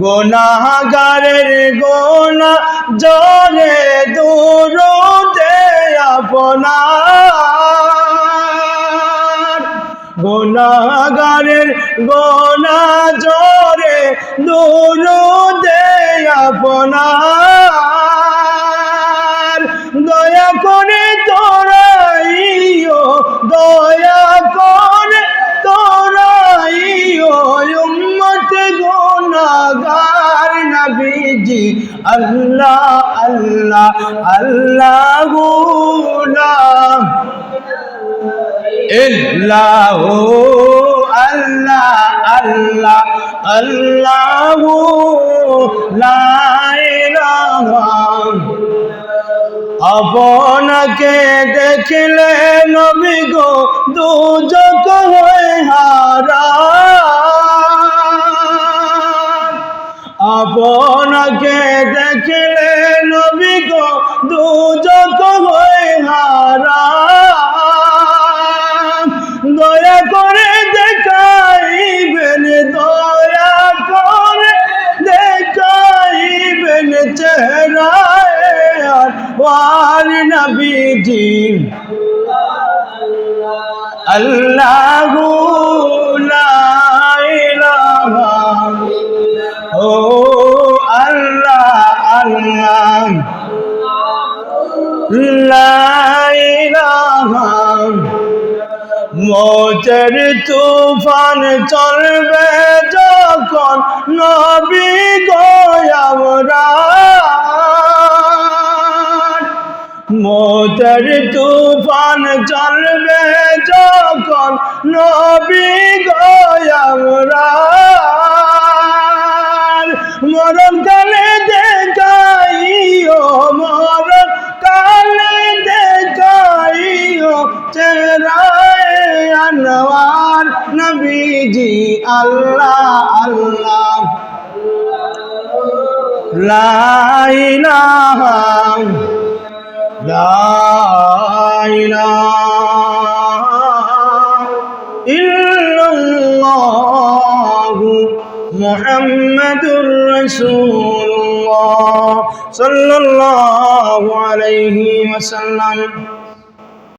গোনাগারের গোনা জরে দূর দে গোনাগারের গোনা জরে দূর আপনার। দয়া করে গুনাহগার নবীজি, আল্লাহ আল্লাহ আল্লাহ গুলাম ইল্লাহ আল্লাহ আল্লাহ আল্লাহ আপনাকে দেখলে নবী গো, দুজক হয়ে হারা আপনাকে দেখলে নবী গো, দুজক হয়ে হারা। দয়া করে দেখাইবেন, দয়া করে দেখাইবেন চেহারায় আর নবীজি। আল্লাহ মোচের তুফান চলবে যখন নবী গোয়ামরা মোচের তুফান চলবে যখন নবী গোয়ামরা মরণ চেরায় আনোয়ার নবীজি, আল্লাহ আল্লাহ। লা ইলাহা লা ইলাহা ইল্লাল্লাহু মুহাম্মাদুর রাসূলুল্লাহ সাল্লাল্লাহু আলাইহি ওয়াসাল্লাম।